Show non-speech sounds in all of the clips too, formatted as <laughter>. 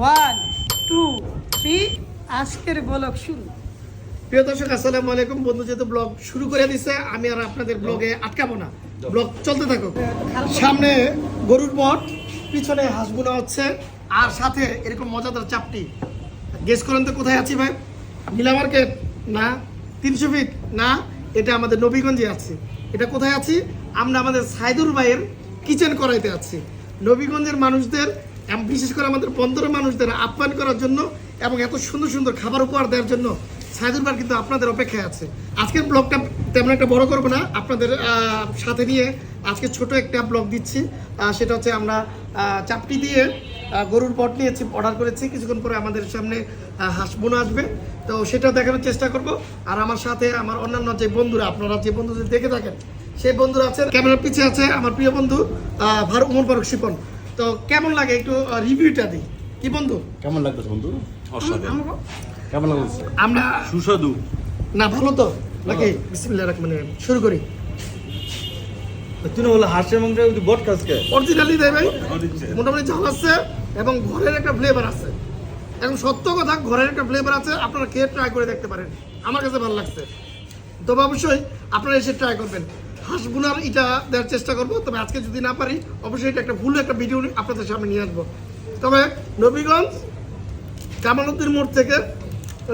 One two three আজকের বলক শুরু। প্রিয় দর্শক আসসালামু আলাইকুম। বন্ধু যেহেতু ব্লগ শুরু করে দিছে আমি আর আপনাদের ব্লগে আটকাবো না। ব্লগ চলতে থাকুক। সামনে গরুর পট পিছনে হচ্ছে আর সাথে এরকম মজাদার চাপটি। গেস করেন তো কোথায় আছি ভাই? নীলা মার্কেট? না? তিনশো ফিট না? এটা আমাদের নবীগঞ্জে আছে। এটা কোথায় আছি? আমরা আমাদের সাইদুর ভাইয়ের কিচেন করাইতে আছি। নবীগঞ্জের মানুষদের বিশেষ করে আমাদের বন্দরের মানুষদের আপ্যায়ন করার জন্য এবং এত সুন্দর সুন্দর খাবার উপহার দেওয়ার জন্য সাইদুর বার কিন্তু আপনাদের অপেক্ষায় আছে। আজকের ব্লগটা তেমন একটা বড় করব না, আপনাদের সাথে নিয়ে আজকে ছোট একটা ব্লগ দিচ্ছি। সেটা হচ্ছে আমরা চাপটি দিয়ে গরুর পট নিয়েছি, অর্ডার করেছি। কিছুক্ষণ পরে আমাদের সামনে হাঁস বোনা আসবে। তো সেটা দেখানোর চেষ্টা করব। আর আমার সাথে আমার অন্যান্য যে বন্ধুরা, আপনারা যে বন্ধুদের দেখে থাকেন, সেই বন্ধুরা আছেন। ক্যামেরার পিছিয়ে আছে আমার প্রিয় বন্ধু ভার উমর ফারুক শিপন। তো কেমন লাগে একটু রিভিউটা দিই? কি বন্ধু? কেমন লাগতেছে বন্ধু? অসাধারণ। কেমন লাগতেছে আমরা সুস্বাদু। না ভালো তো। নাকি? বিসমিল্লাহ রহমান রহিম। শুরু করি। না বলে হাঁসের মাংস বট কাজকে অরিজিনালি দেয় ভাই। মোটামুটি ঝাল আছে এবং ঘরের একটা ফ্লেভার আছে। এবং সত্য কথা ঘরের একটা ফ্লেভার আছে। আপনারা খেয়ে ট্রাই করে দেখতে পারেন। আমার কাছে ভালো লাগছে। তবে অবশ্যই আপনারা এসে ট্রাই করবেন। হাঁস বোনার এটা দেওয়ার চেষ্টা করব। তবে আজকে যদি না পারি, অবশ্যই এটা একটা ভুল একটা ভিডিও আপনাদের সামনে নিয়ে আসব। তবে নবীগঞ্জ কামালুদ্দিন মোড় থেকে,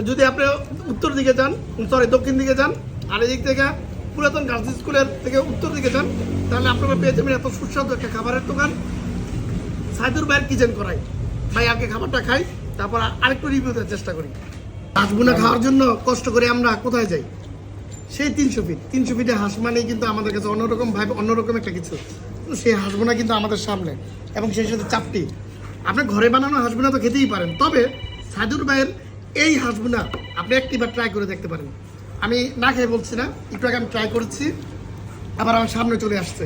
যদি আপনি উত্তর দিকে যান সরি দক্ষিণ দিকে যান, আর এদিক থেকে পুরাতন গার্লস স্কুলের থেকে উত্তর দিকে যান, তাহলে আপনারা পেয়ে যাবেন এত সুস্বাদু একটা খাবারের দোকান। সাইদুর ভাইয়ের কিচেন করাই। ভাই, আগে খাবারটা খাই, তারপর আরেকটু রিভিউ দেওয়ার চেষ্টা করি। হাঁসগুনা খাওয়ার জন্য কষ্ট করে আমরা কোথায় যাই? সেই তিনশো ফিট তিনশো ফিটে হাঁস মানেই কিন্তু আমাদের কাছে অন্যরকম ভাবে অন্যরকম একটা কিছু। সেই হাঁসবোনা কিন্তু আমাদের সামনে। এবং সেই সাথে চাপটি। আপনি ঘরে বানানো হাঁসবোনা তো খেতেই পারেন। তবে সাইদুর ভাইয়ের এই হাঁসবোনা আপনি একটিবার ট্রাই করে দেখতে পারেন। আমি না খেয়ে বলছি না, একটু আগে আমি ট্রাই করেছি, আবার আমার সামনে চলে আসছে।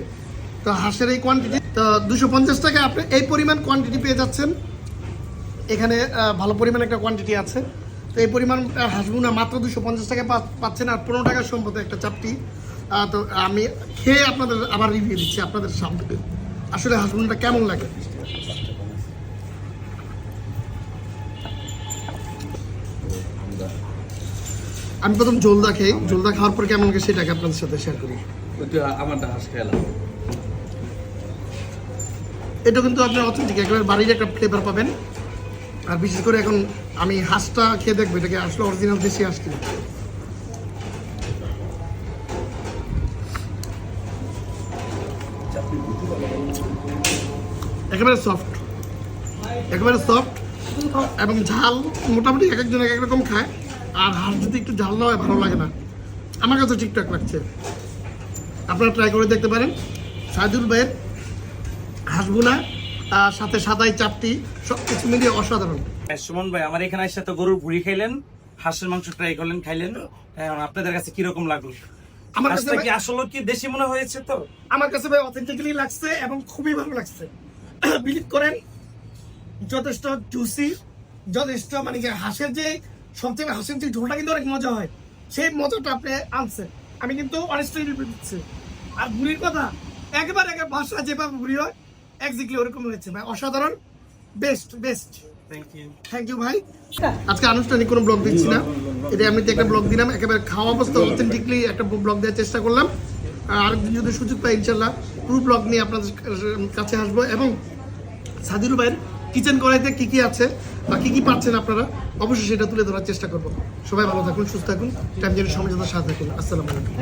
তো হাঁসের এই কোয়ান্টিটি তো দুশো পঞ্চাশ টাকা আপনি এই পরিমাণ কোয়ান্টিটি পেয়ে যাচ্ছেন। এখানে ভালো পরিমাণ একটা কোয়ান্টিটি আছে। তো এই পরিমাণ আহ, হাঁসগুনা মাত্র দুশো পঞ্চাশ টাকা পাচ্ছেন আর পনেরো টাকার সম্পদ একটা চাপটি। তো আমি খেয়ে আপনাদের আবার রিভিউ দিচ্ছি আপনাদের সামনে। আসলে হাঁসগুনাটা কেমন লাগে? আমি প্রথম জলদা খেয়ে জলদা খাওয়ার পর কেমন লাগে সেটাকে আপনাদের সাথে শেয়ার করি। আমারটা হাঁস খেলাম এটা কিন্তু আপনার অথেন্টিক একেবারে বাড়ির একটা ফ্লেভার পাবেন। আর বিশেষ করে এখন আমি হাঁসটা খেয়ে দেখব, এটাকে আসলে অরিজিনাল দেশি হাঁস কিনা। একেবারে সফট একেবারে সফট এবং ঝাল, মোটামুটি এক একজন এক এক রকম খায়। আর হাঁস যদি একটু ঝাল না হয়, ভালো লাগে না। আমার কাছে ঠিকঠাক লাগছে। আপনারা ট্রাই করে দেখতে পারেন। সাইদুল ভাইয়ের হাঁসগুনা তার সাথে সাদাই চাপটি সব কিছু মিলিয়ে অসাধারণ। সুমন ভাই আমার এখানে এসে তো গরুর ভুড়ি খাইলেন হাঁসের মাংস ট্রাই করলেন খাইলেন। আপনাদের কাছে কীরকম লাগল? আমার কাছে কি আসলে কি দেশি মনে হয়েছে তো? আমার কাছে ভাই অথেন্টিক্যালি লাগছে এবং খুবই ভালো লাগছে। <coughs> বিলিভ করেন যথেষ্ট জুসি যথেষ্ট মানে কি হাঁসের যে সবথেকে হাঁসের যে ঝোলটা কিন্তু অনেক মজা হয়। সেই মজাটা আপনি আনছে আমি কিন্তু অনেস্টলি দিচ্ছি। আর বুড়ির কথা একেবারে ভাষা যেভাবে বুড়ি হয় এক্স্যাক্টলি ওরকম হয়েছে ভাই। অসাধারণ। বেস্ট বেস্ট থ্যাংক ইউ ভাই। আজকে আনুষ্ঠানিক কোনো ব্লগ দিচ্ছি না। এটা এমনিতে একটা ব্লগ দিলাম। একেবারে খাওয়া অবস্থা অথেন্টিকলি একটা ব্লগ দেওয়ার চেষ্টা করলাম। আরেকদিন যদি সুযোগ পাই ইনশাল্লাহ পুরো ব্লগ নিয়ে আপনাদের কাছে আসব। এবং সাদিরু ভাইয়ের কিচেন করাইতে কি কি আছে বা কি কি পাচ্ছেন আপনারা অবশ্যই সেটা তুলে ধরার চেষ্টা করব। সবাই ভালো থাকুন সুস্থ থাকুন। টাইম জেনের সময় সাথে থাকুন। আসসালামু আলাইকুম।